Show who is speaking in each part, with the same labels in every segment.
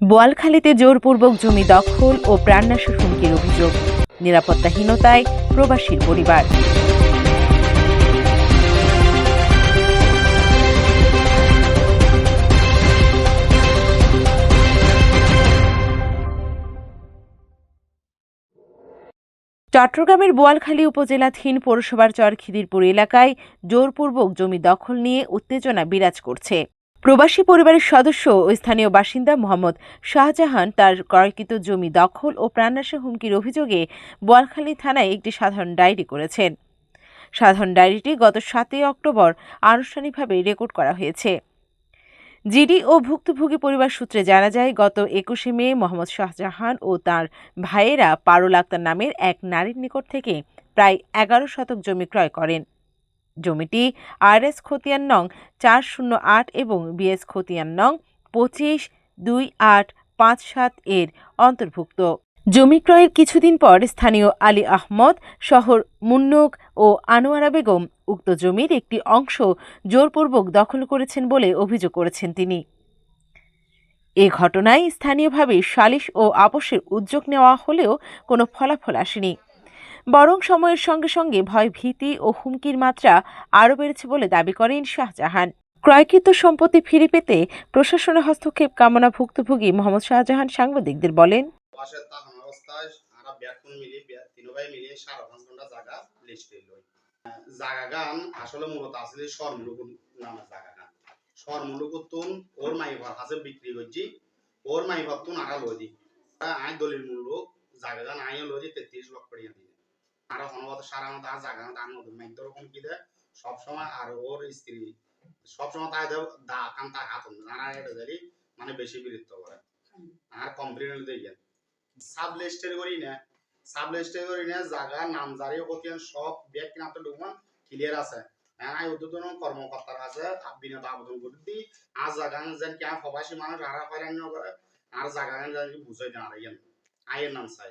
Speaker 1: বোয়ালখালীতে জোরপূর্বক জমি দখল ও প্রাণনাশের হুমকির অভিযোগ। নিরাপত্তাহীনতায় প্রবাসীর পরিবার। চট্টগ্রামের বোয়ালখালী উপজেলাধীন পৌরসভার চরখিদিরপুর এলাকায় জোরপূর্বক জমি দখল নিয়ে উত্তেজনা বিরাজ করছে। প্রবাসী পরিবারের সদস্য ও স্থানীয় বাসিন্দা মোহাম্মদ শাহজাহান তার ক্রয়কৃত জমি দখল ও প্রাণনাশের হুমকির অভিযোগে বোয়ালখালী থানায় একটি সাধারণ ডায়েরি করেছেন। সাধারণ ডায়েরিটি গত সাতই অক্টোবর আনুষ্ঠানিকভাবে রেকর্ড করা হয়েছে। জিডি ও ভুক্তভোগী পরিবার সূত্রে জানা যায়, গত একুশে মে মোহাম্মদ শাহজাহান ও তার ভাইয়েরা পারুল আক্তার নামের এক নারীর নিকট থেকে প্রায় এগারো শতক জমি ক্রয় করেন। জমিটি আরএস খতিয়ান নং চার শূন্য আট এবং বিএস খতিয়ান নং পঁচিশ দুই আট পাঁচ সাত এর অন্তর্ভুক্ত। জমি ক্রয়ের কিছুদিন পর স্থানীয় আলী আহমদ শহর মুন্নুক ও আনোয়ারা বেগম উক্ত জমির একটি অংশ জোরপূর্বক দখল করেছেন বলে অভিযোগ করেছেন তিনি। এ ঘটনায় স্থানীয়ভাবে সালিশ ও আপোষের উদ্যোগ নেওয়া হলেও কোনো ফলাফল আসেনি। বরং সময়ের সঙ্গে সঙ্গে ভয়, ভীতি ও হুমকির মাত্রা আরও বেড়েছে বলে দাবি করেন শাহজাহান। ক্রয়কৃত সম্পত্তি ফিরে পেতে প্রশাসনের হস্তক্ষেপ কামনা ভুক্তভোগী মোহাম্মদ শাহজাহান সাংবাদিকদের বলেন
Speaker 2: জায়গা গান আসলে মূলত আসলে স্বরমূলক নামের জায়গা গান। স্বরমূলক তুন ওর মাইবার হাসে বিক্রি করছি, ওর মাইবার তুন আড়া লই দি আই দলিল মূল্য জায়গা গান আই লই দি তেত্রিশ লক্ষ টাকা দিয়ে। আর হনবত সারা মতো আর জায়গা গান নতুন মাইক রকম কি দেয়? সবসময় আর ওর স্ত্রী সবসময় তাই দেব দা কান তার হাত জানা এটা জানি মানে বেশি বিরক্ত করে। আর কমপ্লেন দিয়ে সাব লিস্টের করি না। সাব লিস্টের করি না জায়গা নাম জারি হতে সব ব্যাগ কিনা তো ডকুমেন্ট ক্লিয়ার আছে। আই উদ্বোধন কর্মকর্তার আছে বিনোদ আবেদন করে দি। আর জায়গা যেন কি আর প্রবাসী মানুষ আর হয়রানি না করে আর জায়গা যেন বুঝাই দেন আর আয়ের নাম চাই।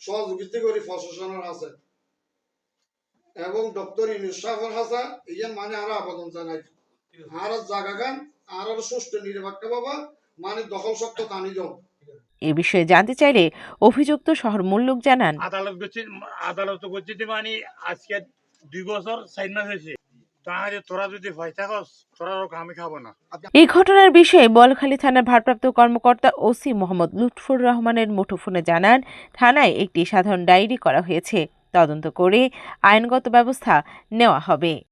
Speaker 3: সহযোগিতা করি প্রশাসনের আছে। এবং ডক্টর ইনুসাফর হাসা ইয়ান মানে আর আবেদন জানাই। আর জায়গা গান আর আর সুষ্ঠু নিরপেক্ষ বাবা মানে দখল শক্ত টানি দাও।
Speaker 1: এ বিষয়ে জানতে চাইলে অভিযুক্ত শহর মুল্লুক জানান।
Speaker 4: আদালত আদালত করছে মানে আজকে দুই বছর চার মাস হয়েছে।
Speaker 1: এই ঘটনার বিষয়ে বলখালী থানার ভারপ্রাপ্ত কর্মকর্তা ওসি মোহাম্মদ লুৎফুর রহমানের মুঠোফোনে জানান, থানায় একটি সাধারণ ডায়েরি করা হয়েছে। তদন্ত করে আইনগত ব্যবস্থা নেওয়া হবে।